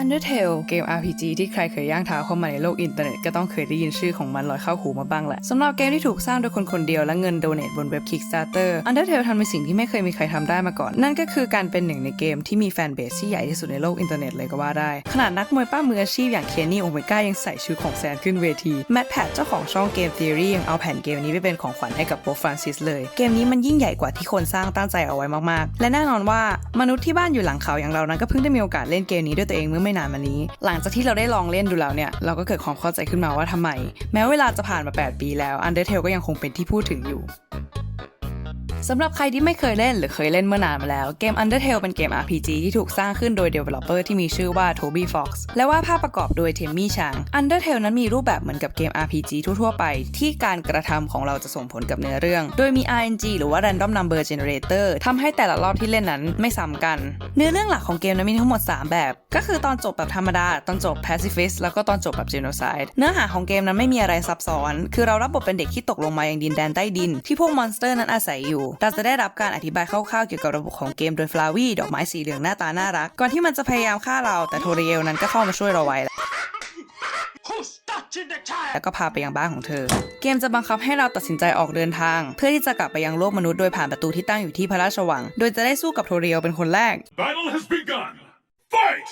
Undertale เกม RPG ที่ใครเคยย่างเท้าเข้ามาในโลกอินเทอร์เน็ตก็ต้องเคยได้ยินชื่อของมันลอยเข้าหูมาบ้างแหละสำหรับเกมที่ถูกสร้างโดยคนคนเดียวและเงินโดเนทบนเว็บ Kickstarter Undertale ทำในสิ่งที่ไม่เคยมีใครทำได้มาก่อน นั่นก็คือการเป็นหนึ่งในเกมที่มีแฟนเบสที่ใหญ่ที่สุดในโลกอินเทอร์เน็ตเลยก็ว่าได้ ขนาดนักมวยป้ามืออาชีพอย่างเคนนี่โอเมก้ายังใส่ชุดของแซนขึ้นเวทีแมทแพทเจ้าของช่องเกม Theory ยังเอาแผ่นเกมนี้ไปเป็นของขวัญให้กับโป๊ปฟรานซิสเลย เกมนี้มันยิ่งใหญ่กว่าที่คนสร้างตั้งใจเอาไว้มากๆ และแน่นอนว่ามนุษย์ที่บ้านอยู่หลังเขาอย่างเรานั้นก็เพิ่งได้มีโอกาสเล่นเกมนี้ด้วยตัวเองเมื่อไม่นานมานี้ หลังจากที่เราได้ลองเล่นดูแล้วเนี่ย เราก็เกิดความเข้าใจขึ้นมาว่าทำไม แม้เวลาจะผ่านมา 8 ปีแล้ว Undertale ก็ยังคงเป็นที่พูดถึงอยู่ สำหรับใครที่ไม่เคยเล่นหรือเคยเล่นเมื่อนานมาแล้ว เกม Undertale เป็นเกม RPG ที่ถูกสร้างขึ้นโดย Developer ที่มีชื่อว่า Toby Fox และว่าภาพประกอบโดย Temmie Chang Undertale นั้นมีรูปแบบเหมือนกับเกม RPG ทั่วๆไป ที่การกระทำของเราจะส่งผลกับเนื้อเรื่อง โดยมี RNG หรือว่า Random Number Generator ทำให้แต่ละรอบที่เล่นนั้นไม่ซ้ำกัน เนื้อเรื่องหลักของเกมนั้นมีทั้งหมด 3 แบบ ก็คือตอนจบแบบธรรมดา ตอนจบ Pacifist แล้วก็ตอนจบแบบ Genocide เนื้อหาของเกมนั้นไม่มีอะไรซับซ้อน คือเรารับบทเป็นเด็กที่ตกลงมายังดินแดนใต้ดิน ที่พวกมอนสเตอร์นั้นอาศัยอยู่เราจะได้รับการอธิบายคร่าวๆเกี่ยวกับระบบของเกมโดยฟลาวี่ดอกไม้สีเหลืองหน้าตาน่ารัก ก่อนที่มันจะพยายามฆ่าเราแต่โทริเอลนั้นก็เข้ามาช่วยเราไว้แล้วก็พาไปยังบ้านของเธอ เกมจะบังคับให้เราตัดสินใจออกเดินทาง เพื่อที่จะกลับไปยังโลกมนุษย์โดยผ่านประตูที่ตั้งอยู่ที่พระราชวัง โดยจะได้สู้กับโทเริเอลเป็นคนแรก Battle has begun. Fight!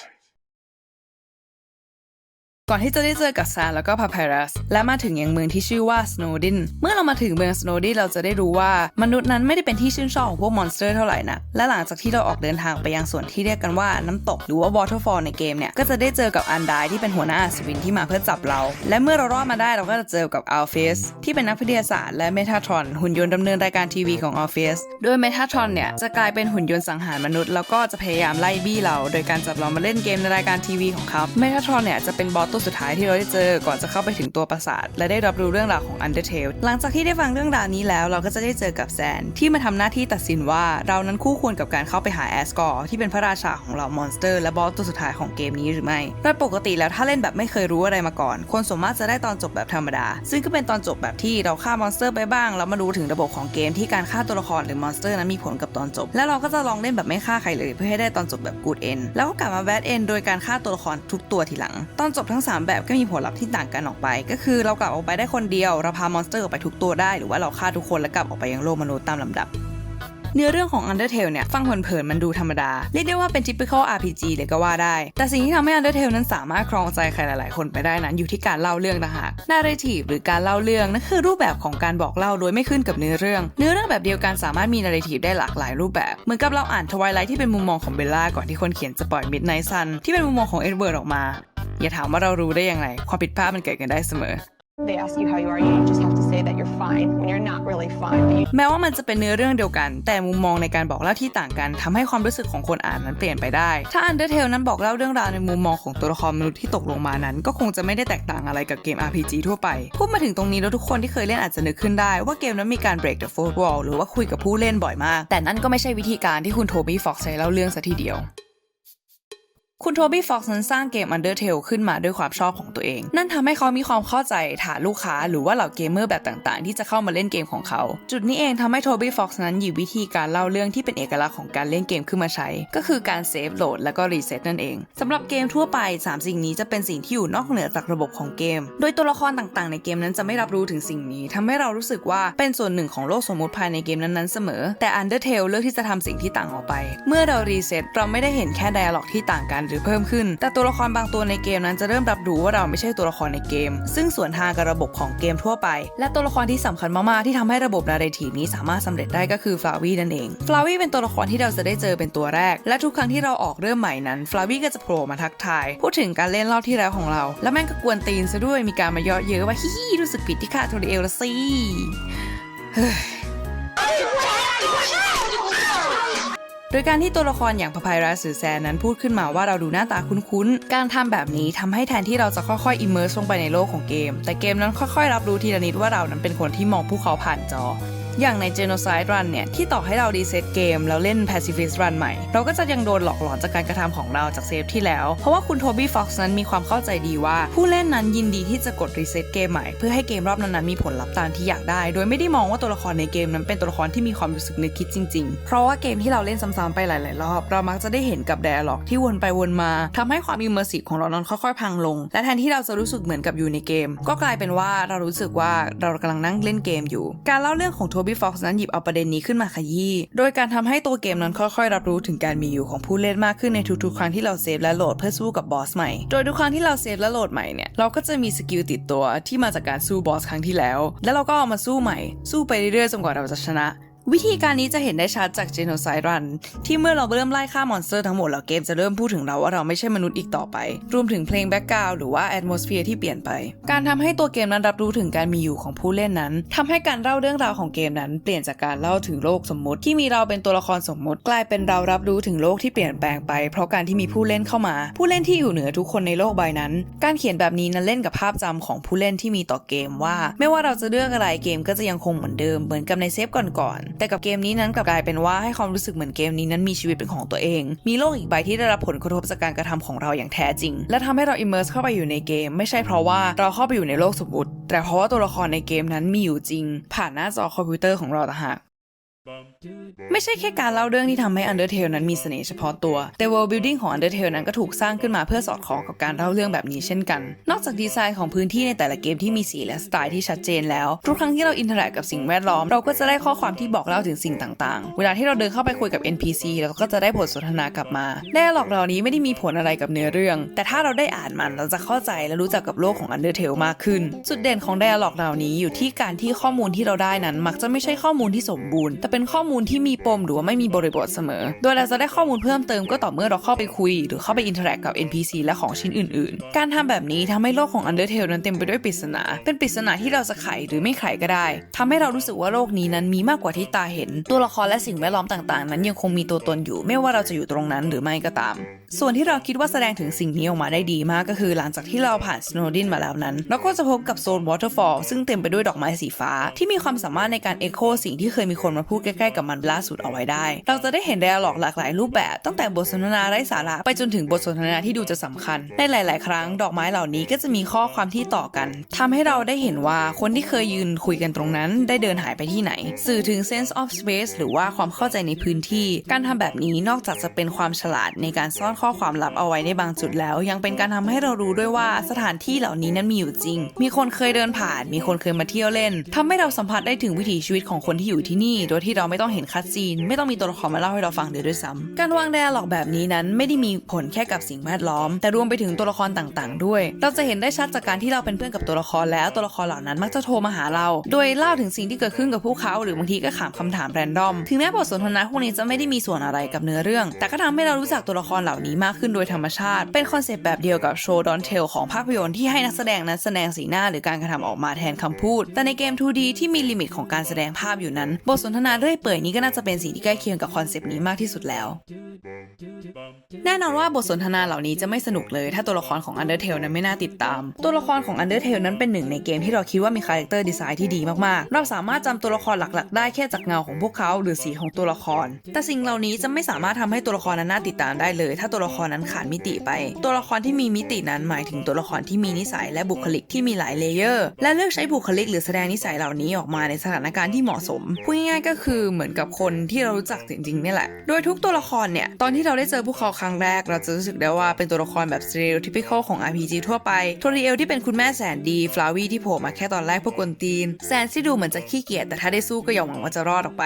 ก่อนที่จะได้เจอกับซานแล้วก็พา p ารัส และมาถึงยังเมืองที่ชื่อว่าสโนดิน เมื่อเรามาถึงเมืองสโนดินเราจะได้รู้ว่ามนุษย์นั้นไม่ได้เป็นที่ชื่นชอบของพวกมอนสเตอร์เท่าไหร่นะ และหลังจากที่เราออกเดินทางไปยังส่วนที่เรียกกันว่าน้ำตกหรือว่า waterfall ในเกมเนี่ย ก็จะได้เจอกับอันไดที่เป็นหัวหน้าอัศวินที่มาเพื่อจับเรา และเมื่อเรารอดมาได้เราก็จะเจอกับอัลเฟสที่เป็นนักวิทยาศาสตร์และเมทาทรอนหุ่นยนต์ดำเนินรายการทีวีของอัลเฟสโดยเมทาทรอนเนี่ยจะกลายเป็นหุ่นยนต์สังหารมนุษย์แล้วก็จะพยายามไล่บี้เรา โดยการจับเรามาเล่นเกมในรายการทีวีของเขาเมทาทรอนเนี่ยจะเป็นบอสตวสุดท้ายที่เราได้เจอก่อนจะเข้าไปถึงตัวปราสาท และได้รับรู้เรื่องราวของ Undertale หลังจากที่ได้ฟังเรื่องราวนี้แล้ว เราก็จะได้เจอกับแซนที่มาทำหน้าที่ตัดสินว่าเรานั้นคู่ควรกับการเข้าไปหาแอสกอร์ที่เป็นพระราชาของเรามอนสเตอร์และบอสตัวสุดท้ายของเกมนี้หรือไม่โดยปกติแล้วถ้าเล่นแบบไม่เคยรู้อะไรมาก่อน คนส่วนมากจะได้ตอนจบแบบธรรมดา ซึ่งก็เป็นตอนจบแบบที่เราฆ่ามอนสเตอร์ไปบ้างแล้วมารู้ถึงระบบของเกมที่การฆ่าตัวละครหรือมอนสเตอร์นั้นมีผลกับตอนจบ และเราก็จะลองเล่นแบบไม่ฆ่าใครเลย เพื่อให้ได้ตอนจบแบบกูดเอนแล้วก็กลับมาแบดเอนโดยการฆ่าตัวละครทุกตัวทีหลัง ตอนจบทั้งสามแบบก็มีผลลัพธ์ที่ต่างกันออกไป ก็คือเรากลับออกไปได้คนเดียว เราพามอนสเตอร์ออกไปทุกตัวได้ หรือว่าเราฆ่าทุกคนแล้วกลับออกไปยังโลกมนุษย์ตามลำดับเนื้อเรื่องของ Undertale เนี่ย ฟังเผินๆมันดูธรรมดา เรียกได้ว่าเป็น typical RPG เลยก็ว่าได้ แต่สิ่งที่ทำให้ Undertale นั้นสามารถครองใจใครหลายๆ คนไปได้นั้นอยู่ที่การเล่าเรื่องต่างหาก narrative หรือการเล่าเรื่องนั่นคือรูปแบบของการบอกเล่าโดยไม่ขึ้นกับเนื้อเรื่อง เนื้อเรื่องแบบเดียวกันสามารถมี narrative ได้หลากหลายรูปแบบ เหมือนกับเราอ่าน Twilight ที่เป็นมุมมองของเบลล่าก่อนที่คนเขียนจะปล่อย Midnight Sun ที่เป็นมุมมองของเอ็ดเวิร์ดออกมา อย่าถามว่าเรารู้ได้ยังไงความผิดพลาดมันเกิดกันได้เสมอ They ask you how you are, you just have to say that you're fine when you're not really fine. But you แม้ว่ามันจะเป็นเนื้อเรื่องเดียวกัน แต่มุมมองในการบอกเล่าที่ต่างกันทำให้ความรู้สึกของคนอ่านนั้นเปลี่ยนไปได้ ถ้า Undertale นั้นบอกเล่าเรื่องราวในมุมมองของตัวละครมนุษย์ที่ตกลงมานั้น ก็คงจะไม่ได้แตกต่างอะไรกับเกม RPG ทั่วไป พูดมาถึงตรงนี้แล้วทุกคนที่เคยเล่นอาจจะนึกขึ้นได้ว่าเกมนั้นมีการ break the fourth wall หรือว่าคุยกับผู้เล่นบ่อยมาก แต่นั่นก็ไม่ใช่วิธีการที่คุณโทบี้ฟ็อกซ์ใช้เล่าเรื่องซะทีเดียว คุณโทบี้ฟ็อกซ์นั้นสร้างเกม Undertale ขึ้นมาด้วยความชอบของตัวเอง นั่นทำให้เขามีความเข้าใจฐานลูกค้า หรือว่าเหล่าเกมเมอร์แบบต่างๆ ที่จะเข้ามาเล่นเกมของเขา จุดนี้เองทำให้โทบี้ฟ็อกซ์นั้นหยิบวิธีการเล่าเรื่องที่เป็นเอกลักษณ์ของการเล่นเกมขึ้นมาใช้ ก็คือการเซฟโหลดแล้วก็รีเซ็ตนั่นเองสำหรับเกมทั่วไป 3 สิ่งนี้จะเป็นสิ่งที่อยู่นอกเหนือจากระบบของเกม โดยตัวละครต่างๆ ในเกมนั้นจะไม่รับรู้ถึงสิ่งนี้ทำให้เรารู้สึกว่าเป็นส่วนหนึ่งของโลกสมมติภายในเกมนั้นๆเสมอ แต่ Undertale เลือกที่จะทำสิ่งที่ต่างออกไป เมื่อเรารีเซ็ตเราไม่ได้เห็นแค่ d ด a l ล็อกที่ต่างกันหรือเพิ่มขึ้น แต่ตัวละครบางตัวในเกมนั้นจะเริ่มรับรู้ว่าเราไม่ใช่ตัวละครในเกม ซึ่งส่วนทางกับระบบของเกมทั่วไป และตัวละครที่สำคัญมาก ๆ ที่ทำให้ระบบนาเรทีฟนี้สามารถสำเร็จได้ก็คือฟลาวี่นั่นเองฟลาวี่เป็นตัวละครที่เราจะได้เจอเป็นตัวแรก และทุกครั้งที่เราออกเริ่มใหม่นั้นฟลาวี่ก็จะโผล่มาทักทาย พูดถึงการเล่นรอบที่แล้วของเรา แล้วแม่งก็กวนตีนซะด้วยมีการมาเยาะเย้ยว่าฮิฮิรู้สึกผิดที่ฆ่าโทริเอลละสิเฮ้ย โดยการที่ตัวละครอย่างพภายรัสหรือแซนนั้นพูดขึ้นมาว่าเราดูหน้าตาคุ้นๆ การทำแบบนี้ทำให้แทนที่เราจะค่อยๆอิมเมอร์สลงไปในโลกของเกม แต่เกมนั้นค่อยๆ รับรู้ทีละนิดว่าเรานั้นเป็นคนที่มองพวกเขาผ่านจอ อย่างใน Genocide Run เนี่ย ที่ต่อให้เรารีเซ็ตเกมแล้วเล่น Pacifist Run ใหม่ เราก็จะยังโดนหลอกหลอนจากการกระทำของเราจากเซฟที่แล้ว เพราะว่าคุณโทบี้ฟ็อกซ์นั้นมีความเข้าใจดีว่า ผู้เล่นนั้นยินดีที่จะกดรีเซ็ตเกมใหม่เพื่อให้เกมรอบนั้นๆมีผลลัพธ์ตามที่อยากได้ โดยไม่ได้มองว่าตัวละครในเกมนั้นเป็นตัวละครที่มีความรู้สึกนึกคิดจริงๆ เพราะว่าเกมที่เราเล่นซ้ำๆไปหลายๆรอบเรามักจะได้เห็นกับไดอะล็อกที่วนไปวนมาทำให้ความอิมเมอร์ซีฟของเรานั้นค่อยๆพังลง และแทนที่เราจะรู้สึกเหมือนกับอยู่ในเกม ก็กลายเป็นว่าเรารู้สึกว่าเรากำลังนั่งเล่นเกมอยู่ การเล่าเรื่องของโทบฟ็อกซ์นั้นหยิบเอาประเด็นนี้ขึ้นมาขยี้ โดยการทำให้ตัวเกมนั้นค่อยๆ รับรู้ถึงการมีอยู่ของผู้เล่นมากขึ้นในทุกๆ ครั้งที่เราเซฟและโหลดเพื่อสู้กับบอสใหม่ โดยทุกครั้งที่เราเซฟและโหลดใหม่เนี่ย เราก็จะมีสกิลติดตัวที่มาจากการสู้บอสครั้งที่แล้ว แล้วเราก็เอามาสู้ใหม่ สู้ไปเรื่อยๆ จนกว่าเราจะชนะ วิธีการนี้จะเห็นได้ชัดจาก Genocide Run ที่เมื่อเราเริ่มไล่ฆ่ามอนสเตอร์ทั้งหมดแล้วเกมจะเริ่มพูดถึงเราว่าเราไม่ใช่มนุษย์อีกต่อไป รวมถึงเพลงแบ็กกราวหรือว่า atmosphere ที่เปลี่ยนไป การทำให้ตัวเกมนั้นรับรู้ถึงการมีอยู่ของผู้เล่นนั้นทำให้การเล่าเรื่องราวของเกมนั้น เปลี่ยนจากการเล่าถึงโลกสมมติ ที่มีเราเป็นตัวละครสมมติ กลายเป็นเรารับรู้ถึงโลกที่เปลี่ยนแปลงไป เพราะการที่มีผู้เล่นเข้ามา ผู้เล่นที่อยู่เหนือทุกคนในโลกใบนั้น การเขียนแบบนี้นั้นเล่นกับภาพจำของผู้เล่นที่มีต่อเกมว่า ไม่ว่าเราจะเลือกอะไรเกมก็จะยังคงเหมือนเดิมเหมือนกับในเซฟก่อนๆแต่กับเกมนี้นั้นกลับกลายเป็นว่าให้ความรู้สึกเหมือนเกมนี้นั้นมีชีวิตเป็นของตัวเอง มีโลกอีกใบที่ได้รับผลกระทบจากการกระทำของเราอย่างแท้จริง และทำให้เราอิมเมอร์สเข้าไปอยู่ในเกม ไม่ใช่เพราะว่าเราเข้าไปอยู่ในโลกสมมติแต่เพราะว่าตัวละครในเกมนั้นมีอยู่จริง ผ่านหน้าจอคอมพิวเตอร์ของเราต่างหาก ไม่ใช่แค่การเล่าเรื่องที่ทำให้ Undertale นั้นมีเสน่ห์เฉพาะตัว แต่ world building ของ Undertale นั้นก็ถูกสร้างขึ้นมาเพื่อสอดคล้องกับการเล่าเรื่องแบบนี้เช่นกัน นอกจากดีไซน์ของพื้นที่ในแต่ละเกมที่มีสีและสไตล์ที่ชัดเจนแล้ว ทุกครั้งที่เราอินเทอร์แอคกับสิ่งแวดล้อม เราก็จะได้ข้อความที่บอกเล่าถึงสิ่งต่างๆ เวลาที่เราเดินเข้าไปคุยกับ NPC เราก็จะได้บทสนทนากลับมาไดอะล็อกเหล่านี้ไม่ได้มีผลอะไรกับเนื้อเรื่อง แต่ถ้าเราได้อ่านมันเราจะเข้าใจและรู้จักกับโลกของ Undertale มากขึ้น จุดเด่นของไดอะล็อกเหล่านี้อยู่ที่การที่ข้อมูลที่เราได้นั้น มักจะไม่ใช่ข้อมูลที่สมบูรณ์แต่เป็น็นข้อมูลที่มีปมหรือว่าไม่มีบริบทเสมอ โดยเราจะได้ข้อมูลเพิ่มเติมก็ต่อเมื่อเราเข้าไปคุย หรือเข้าไปอินเทอร์แอคกับ NPC และของชิ้นอื่นๆ การทำแบบนี้ทำให้โลกของ Undertale นั้นเต็มไปด้วยปริศนา เป็นปริศนาที่เราจะไขหรือไม่ไขก็ได้ทำให้เรารู้สึกว่าโลกนี้นั้นมีมากกว่าที่ตาเห็น ตัวละครและสิ่งแวดล้อมต่างๆ นั้นยังคงมีตัวตนอยู่ ไม่ว่าเราจะอยู่ตรงนั้นหรือไม่ก็ตาม ส่วนที่เราคิดว่าแสดงถึงสิ่งนี้ออกมาได้ดีมากก็คือ หลังจากที่เราผ่าน Snowdin มาแล้วนั้นเราก็จะพบกับโซน Waterfall ซึ่งเต็มไปด้วยดอกไม้สีฟ้า ที่มีความสามารถในการเอ็โคสิ่งที่เคยมีคนมาพูดใกล้ๆกับมันล่าสุดเอาไว้ได้ เราจะได้เห็นไดอะล็อกหลากหลายรูปแบบ ตั้งแต่บทสนทนาไร้สาระไปจนถึงบทสนทนาที่ดูจะสำคัญ ในหลาย ๆ ครั้งดอกไม้เหล่านี้ก็จะมีข้อความที่ต่อกันทำให้เราได้เห็นว่าคนที่เคยยืนคุยกันตรงนั้น ได้เดินหายไปที่ไหน สื่อถึง sense of space หรือว่าความเข้าใจในพื้นที่ การทำแบบนี้นอกจากจะเป็นความฉลาดในการซ่อนข้อความลับเอาไว้ในบางจุดแล้ว ยังเป็นการทำให้เรารู้ด้วยว่าสถานที่เหล่านี้นั้นมีอยู่จริง มีคนเคยเดินผ่าน มีคนเคยมาเที่ยวเล่นทำให้เราสัมผัสได้ถึงวิถีชีวิตของคนที่อยู่ที่นี่โดยทที่เราไม่ต้องเห็นคัดซีน ไม่ต้องมีตัวละครมาเล่าให้เราฟังเลยด้วยซ้ำการวางไดอะล็อกแบบนี้นั้นไม่ได้มีผลแค่กับสิ่งแวดล้อม แต่รวมไปถึงตัวละครต่างๆ ด้วย เราจะเห็นได้ชัดจากการที่เราเป็นเพื่อนกับตัวละครแล้วตัวละครเหล่านั้นมักจะโทรมาหาเรา โดยเล่าถึงสิ่งที่เกิดขึ้นกับพวกเขา หรือบางทีก็ถามคำถามแรนดอม ถึงแม้บทสนทนาพวกนี้จะไม่ได้มีส่วนอะไรกับเนื้อเรื่อง แต่ก็ทำให้เรารู้จักตัวละครเหล่านี้มากขึ้นโดยธรรมชาติ เป็นคอนเซปต์แบบเดียวกับโชว์ดอนเทลของภาพยนตร์ที่ให้นักแสดงนั้นแสดงสีหน้าหรือการกระทำออกมาแทนคำพูด แต่ในเกม 2D ที่มีลิมิตของการแสดงภาพอยู่นั้น บทสนทนาเรื่อยเปื่อยนี้ก็น่าจะเป็นสิ่งที่ใกล้เคียงกับคอนเซปต์นี้มากที่สุดแล้ว แน่นอนว่าบทสนทนาเหล่านี้จะไม่สนุกเลย ถ้าตัวละครของ Undertale นั้นไม่น่าติดตาม ตัวละครของ Undertale นั้นเป็นหนึ่งในเกมที่เราคิดว่ามีคาแรคเตอร์ดีไซน์ที่ดีมากๆ เราสามารถจำตัวละครหลักๆ ได้แค่จากเงาของพวกเขา หรือสีของตัวละคร แต่สิ่งเหล่านี้จะไม่สามารถทำให้ตัวละครนั้นน่าติดตามได้เลย ถ้าตัวละครนั้นขาดมิติไป ตัวละครที่มีมิตินั้นหมายถึงตัวละครที่มีนิสัยและบุคลิกที่มีหลายเลเยอร์ และเลือกใช้บุคลิกหรือแสดงนิสัยเหล่านี้ออกมาในสถานการณ์ที่เหมาะสมพูดง่ายๆก็คืือเหมือนกับคนที่เรารู้จักจริงๆนี่แหละ โดยทุกตัวละครเนี่ย ตอนที่เราได้เจอพวกเขาครั้งแรก เราจะรู้สึกได้ว่าเป็นตัวละครแบบสเตอร์ทิพิคอลของ RPG ทั่วไปโทริเอลที่เป็นคุณแม่แสนดี ฟลาวี่ที่โผล่มาแค่ตอนแรกพวกกวนตีน แซนที่ดูเหมือนจะขี้เกียจแต่ถ้าได้สู้ก็อย่าหวังว่าจะรอดออกไป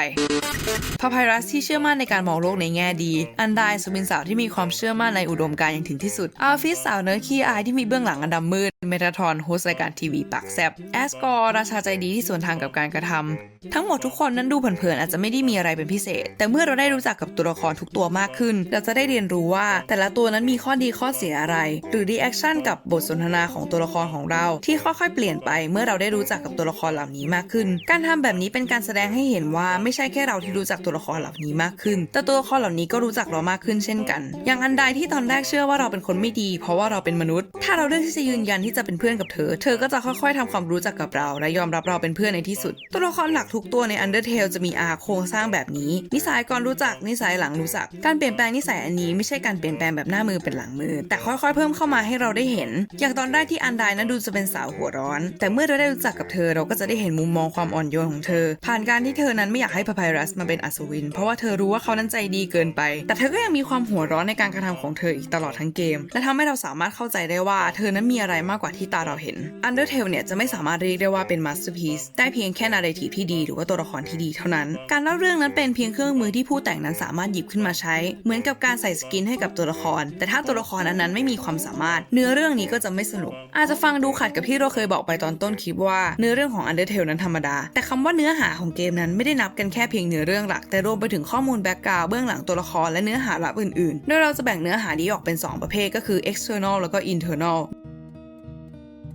พาไพรัสที่เชื่อมั่นในการมองโลกในแง่ดี อันไดสุบินสาวที่มีความเชื่อมั่นในอุดมการณ์อย่างถึงที่สุดอัลฟิสสาวเนื้อขี้อายที่มีเบื้องหลังอันดำมืด เมทาทรอนโฮสต์รายการทีวีปากแซบแอสกอร์ราชาใจดีที่สวนทางกับการกระทำทั้งหมดทุกคนนั้นดูเผินๆอาจจะไม่ได้มีอะไรเป็นพิเศษ แต่เมื่อเราได้รู้จักกับตัวละครทุกตัวมากขึ้น เราจะได้เรียนรู้ว่า แต่ละตัวนั้นมีข้อดีข้อเสียอะไร หรือรีแอคชั่นกับบทสนทนาของตัวละครของเรา ที่ค่อยๆเปลี่ยนไปเมื่อเราได้รู้จักกับตัวละครเหล่านี้มากขึ้น การทำแบบนี้เป็นการแสดงให้เห็นว่าไม่ใช่แค่เราที่รู้จักตัวละครเหล่านี้มากขึ้น แต่ตัวละครเหล่านี้ก็รู้จักเรามากขึ้นเช่นกัน อย่างอันใดที่ตอนแรกเชื่อว่าเราเป็นคนไม่ดี เพราะว่าเราเป็นมนุษย์ ถ้าเราเลือกที่จะยืนยันที่จะเป็นเพื่อนกับเธอ เธอก็จะค่อยๆทำความรู้จักกับเรา และยอมรับเราเป็นเพื่อนในที่สุด ตัวละครหลักทุกตัวใน Undertale จะมีอาโครงสร้างแบบนี้ นิสัยก่อนรู้จักนิสัยหลังรู้จัก การเปลี่ยนแปลงนิสัยอันนี้ไม่ใช่การเปลี่ยนแปลงแบบหน้ามือเป็นหลังมือ แต่ค่อยๆ เพิ่มเข้ามาให้เราได้เห็น อย่างตอนแรกที่อันไดนั้นดูจะเป็นสาวหัวร้อน แต่เมื่อเราได้รู้จักกับเธอเราก็จะได้เห็นมุมมองความอ่อนโยนของเธอ ผ่านการที่เธอนั้นไม่อยากให้พาพรัสมาเป็นอัศวิน เพราะว่าเธอรู้ว่าเขานั้นใจดีเกินไป แต่เธอก็ยังมีความหัวร้อนในการกระทำของเธออีกตลอดทั้งเกม และทำให้เราสามารถเข้าใจได้ว่าเธอนั้นมีอะไรมากกว่าที่ตาเราเห็น Undertale เนี่ยจะไม่สามารถเรียกได้ว่าเป็น masterpiece ได้เพียงแค่นาร์ทีที่ดี หรือว่าตัวละครที่ดีเท่านั้น การเล่าเรื่องนั้นเป็นเพียงเครื่องมือที่ผู้แต่งนั้นสามารถหยิบขึ้นมาใช้ เหมือนกับการใส่สกินให้กับตัวละคร แต่ถ้าตัวละครนั้นไม่มีความสามารถ เนื้อเรื่องนี้ก็จะไม่สนุก อาจจะฟังดูขัดกับที่เราเคยบอกไปตอนต้นคลิปว่าเนื้อเรื่องของ Undertale นั้นธรรมดา แต่คำว่าเนื้อหาของเกมนั้นไม่ได้นับกันแค่เพียงเนื้อเรื่องรื่องหลัก แต่รวมไปถึงข้อมูลแบ็กกราวด์เบื้องหลังตัวละครและเนื้อหาลับอื่นๆ โดยเราจะแบ่งเนื้อหานี้ออกเป็น 2 ประเภทก็คือ external แล้วก็ internal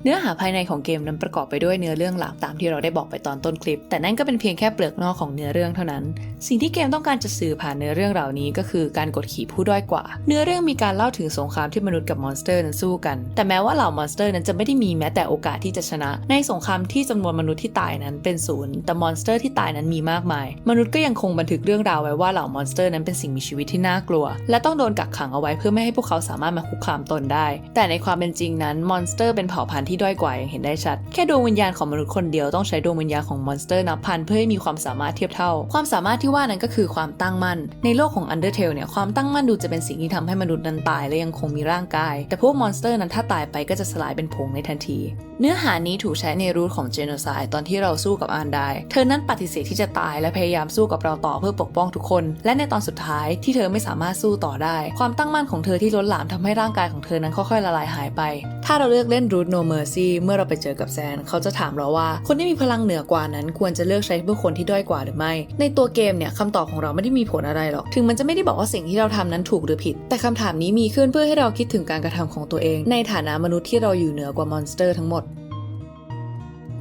เนื้อหาภายในของเกมนั้นประกอบไปด้วยเนื้อเรื่องหลักตามที่เราได้บอกไปตอนต้นคลิป แต่นั่นก็เป็นเพียงแค่เปลือกนอกของเนื้อเรื่องเท่านั้น สิ่งที่เกมต้องการจะสื่อผ่านเนื้อเรื่องเหล่านี้ก็คือการกดขี่ผู้ด้อยกว่า เนื้อเรื่องมีการเล่าถึงสงครามที่มนุษย์กับมอนสเตอร์นั้นสู้กัน แต่แม้ว่าเหล่ามอนสเตอร์นั้นจะไม่ได้มีแม้แต่โอกาสที่จะชนะ ในสงครามที่จำนวนมนุษย์ที่ตายนั้นเป็นศูนย์ แต่มอนสเตอร์ที่ตายนั้นมีมากมาย มนุษย์ก็ยังคงบันทึกเรื่องราวไว้ว่าเหล่ามอนสเตอร์นั้นเป็นสิ่งมีชีวิตที่น่ากลัว และต้องโดนกักขังเอาไว้เพื่อไม่ให้พวกเขาสามารถมาคุกคามตนได้ แต่ในความเป็นจริงนั้นมอนสเตอร์เป็นเผ่าพันธุ์ที่ด้อยกว่าอย่างเห็นได้ชัด แค่ดวงวิญญาณของมนุษย์คนเดียวต้องใช้ดวงวิญญาณของมอนสเตอร์นับพันเพื่อให้มีความสามารถเทียบเท่า ความสามารถที่ว่านั้นก็คือความตั้งมั่น ในโลกของ Undertale เนี่ยความตั้งมั่นดูจะเป็นสิ่งที่ทำให้มนุษย์นั้นตายและยังคงมีร่างกาย แต่พวกมอนสเตอร์นั้นถ้าตายไปก็จะสลายเป็นผงในทันที เนื้อหานี้ถูกใช้ในรูทของ Genocide ตอนที่เราสู้กับอันไดเธอนั้นปฏิเสธที่จะตายและพยายามสู้กับเราต่อเพื่อปกป้องทุกคน และในตอนสุดท้ายที่เธอไม่สามารถสู้ต่อได้ ความตั้งมั่นของเธอที่ล้นหลามทำให้ร่างกายของเธอนั้นค่อยๆละลายหายไป ถ้าเราเลือกเล่นรูท No Mercy เมอเราไปเจอกับแซน เขาจะถามเราว่า คนที่มีพลังเหนือกว่านั้น ควรจะเลือกใช้เพื่อคนที่ด้อยกว่าหรือไม่ ในตัวเกมเนี่ยคำตอบของเราไม่ได้มีผลอะไรหรอก ถึงมันจะไม่ได้บอกว่าสิ่งที่เราทำนั้นถูกหรือผิด แต่คำถามนี้มีขึ้นเพื่อให้เราคิดถึงการกระทำของตัวเอง ในฐานะมนุษย์ที่เราอยู่เหนือกว่ามอนสเตอร์ทั้งหมด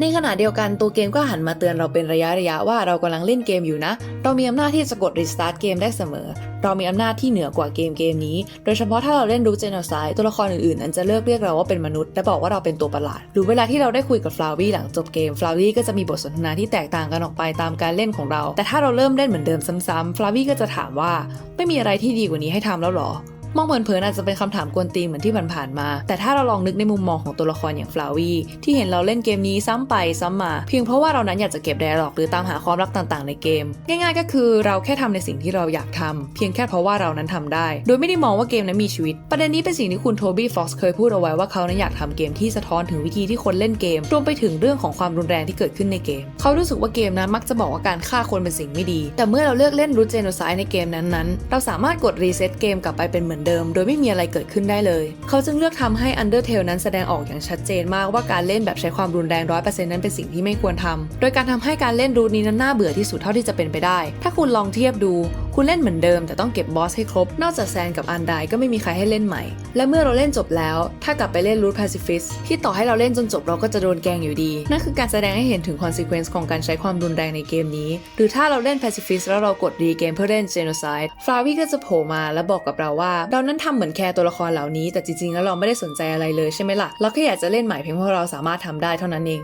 ในขณะเดียวกันตัวเกมก็หันมาเตือนเราเป็นระยะระยะว่าเรากำลังเล่นเกมอยู่นะ เรามีอำนาจที่จะกด restart เกมได้เสมอ เรามีอำนาจที่เหนือกว่าเกมเกมนี้ โดยเฉพาะถ้าเราเล่นรูเจนอ c ไซตัวละครอื่นๆนั้นจะเลิกเรียกเราว่าเป็นมนุษย์และบอกว่าเราเป็นตัวประหลาด หรือเวลาที่เราได้คุยกับฟลาวี่หลังจบเกมฟลาวี่ก็จะมีบทสนทนาที่แตกต่างกันออกไปตามการเล่นของเรา แต่ถ้าเราเริ่มเล่นเหมือนเดิมซ้ำๆฟลาวี่ก็จะถามว่า ไม่มีอะไรที่ดีกว่านี้ให้ทำแล้วหรอ มองเผินๆอาจจะเป็นคำถามกวนตีนเหมือนที่ผ่านๆมา แต่ถ้าเราลองนึกในมุมมองของตัวละครอย่างฟลาวี่ที่เห็นเราเล่นเกมนี้ซ้ำไปซ้ำมา เพียงเพราะว่าเรานั้นอยากจะเก็บไดอะล็อกหรือตามหาความรักต่างๆ ในเกม ง่ายๆ ก็คือเราแค่ทำในสิ่งที่เราอยากทำเพียงแค่เพราะว่าเรานั้นทำได้ โดยไม่ได้มองว่าเกมนั้นมีชีวิต ประเด็นนี้เป็นสิ่งที่คุณโทบี้ฟ็อกซ์เคยพูดเอาไว้ว่าเขานั้นอยากทำเกมที่สะท้อนถึงวิธีที่คนเล่นเกมรวมไปถึงเรื่องของความรุนแรงที่เกิดขึ้นในเกม เขารู้สึกว่าเกมนั้นมักจะบอกว่าการฆ่าคนเป็นสิ่งไม่ดี แต่เมื่อเราเลือกเล่นรูทเจโนไซด์ในเกมนั้นๆเราสามารถกดรีเซ็ตเกมกลับไปเป็นเหมือนเดิม โดยไม่มีอะไรเกิดขึ้นได้เลย เขาจึงเลือกทำให้ Undertale นั้นแสดงออกอย่างชัดเจนมากว่าการเล่นแบบใช้ความรุนแรงร้อยเปอร์เซ็นต์นั้นเป็นสิ่งที่ไม่ควรทำโดยการทำให้การเล่นรูทนี้นั้นน่าเบื่อที่สุดเท่าที่จะเป็นไปได้ ถ้าคุณลองเทียบดู คุณเล่นเหมือนเดิมแต่ต้องเก็บบอสให้ครบ นอกจากแซนกับอันไดก็ไม่มีใครให้เล่นใหม่ และเมื่อเราเล่นจบแล้ว ถ้ากลับไปเล่นรูท Pacifist ที่ต่อให้เราเล่นจนจบเราก็จะโดนแกงอยู่ดี นั่นคือการแสดงให้เห็นถึง consequence ของการใช้ความรุนแรงในเกมนี้ หรือถ้าเราเล่น Pacifist แล้วเรากดรีเกมเพื่อเล่น Genocide ฟลาวี่ก็จะโผล่มาและบอกกับเราว่า เรานั้นทำเหมือนแคร์ตัวละครเหล่านี้ แต่จริงๆแล้วเราไม่ได้สนใจอะไรเลยใช่ไหมล่ะเราแค่อยากจะเล่นใหม่เพียงเพราะเราสามารถทำได้เท่านั้นเอง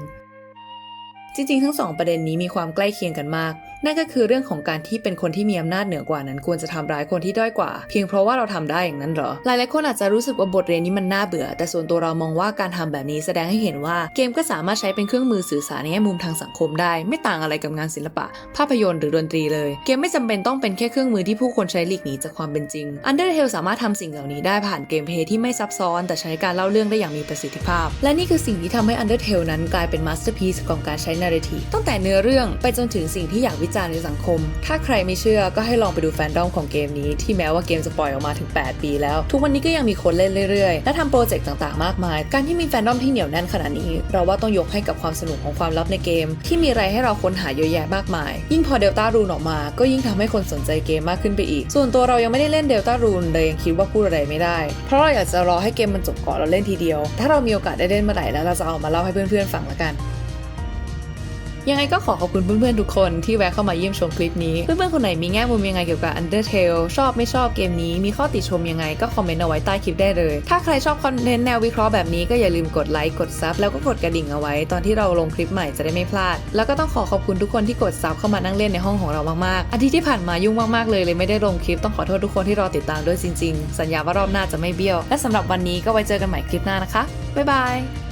จริงๆ ทั้งสองประเด็นนี้มีความใกล้เคียงกันมาก นั่นก็คือเรื่องของการที่เป็นคนที่มีอำนาจเหนือกว่านั้นควรจะทำร้ายคนที่ด้อยกว่า เพียงเพราะว่าเราทำได้อย่างนั้นเหรอ หลายๆคนอาจจะรู้สึกว่าบทเรียนนี้มันน่าเบื่อ แต่ส่วนตัวเรามองว่าการทำแบบนี้แสดงให้เห็นว่าเกมก็สามารถใช้เป็นเครื่องมือสื่อสารในแง่มุมทางสังคมได้ ไม่ต่างอะไรกับงานศิลปะ ภาพยนตร์หรือดนตรีเลย เกมไม่จำเป็นต้องเป็นแค่เครื่องมือที่ผู้คนใช้หลีกหนีจากความเป็นจริง Undertale สามารถทำสิ่งเหล่านี้ได้ผ่านเกมเพย์ที่ไม่ซับซ้อน แต่ใช้การเล่าเรื่องได้อย่างมีประสิทธิภาพ และนี่คือสิ่งที่ทำให้ Undertale นั้นกลายเป็นมาสเตอร์พีซของการใช้ narrative ตั้งแต่เนื้อเรื่องไปจนถึงสิ่งที่อยากวิจารณ์ในสังคม ถ้าใครไม่เชื่อก็ให้ลองไปดูแฟนดอมของเกมนี้ที่แม้ว่าเกมจะปล่อยออกมาถึง 8 ปีแล้ว ทุกวันนี้ก็ยังมีคนเล่นเรื่อยๆ และทำโปรเจกต์ต่างๆ มากมาย การที่มีแฟนดอมที่เหนียวแน่นขนาดนี้ เราว่าต้องยกให้กับความสนุกของความลับในเกม ที่มีอะไรให้เราค้นหาเยอะแยะมากมาย ยิ่งพอเดลต้ารูนออกมา ก็ยิ่งทำให้คนสนใจเกมมากขึ้นไปอีก ส่วนตัวเรายังไม่ได้เล่นเดลต้ารูนเลยยังคิดว่าพูดอะไรไม่ได้ เพราะเราอยากจะรอให้เกมมันจบก่อนเราเล่นทีเดียว ถ้าเรามีโอกาสได้เล่นเมื่อไหร่แล้วเราจะเอามาเล่าให้เพื่อนๆฟังละกัน ยังไงก็ขอขอบคุณเพื่อนๆทุกคนที่แวะเข้ามาเยี่ยมชมคลิปนี้ เพื่อนๆคนไหนมีแง่มุมยังไงเกี่ยวกับ Undertale ชอบไม่ชอบเกมนี้ มีข้อติชมยังไงก็คอมเมนต์เอาไว้ใต้คลิปได้เลย ถ้าใครชอบคอนเทนต์แนววิเคราะห์แบบนี้ก็อย่าลืมกดไลค์กดซับแล้วก็กดกระดิ่งเอาไว้ ตอนที่เราลงคลิปใหม่จะได้ไม่พลาด แล้วก็ต้องขอขอบคุณทุกคนที่กดซับเข้ามานั่งเล่นในห้องของเรามากๆอาทิตย์ที่ผ่านมายุ่งมากๆเลยเลยไม่ได้ลงคลิปต้องขอโทษทุกคนที่รอติดตามด้วยจริง ๆ สัญญาว่ารอบหน้าจะไม่เบี้ยว และสำหรับวันนี้ก็ไว้เจอกันใหม่คลิปหน้านะคะบ๊ายบาย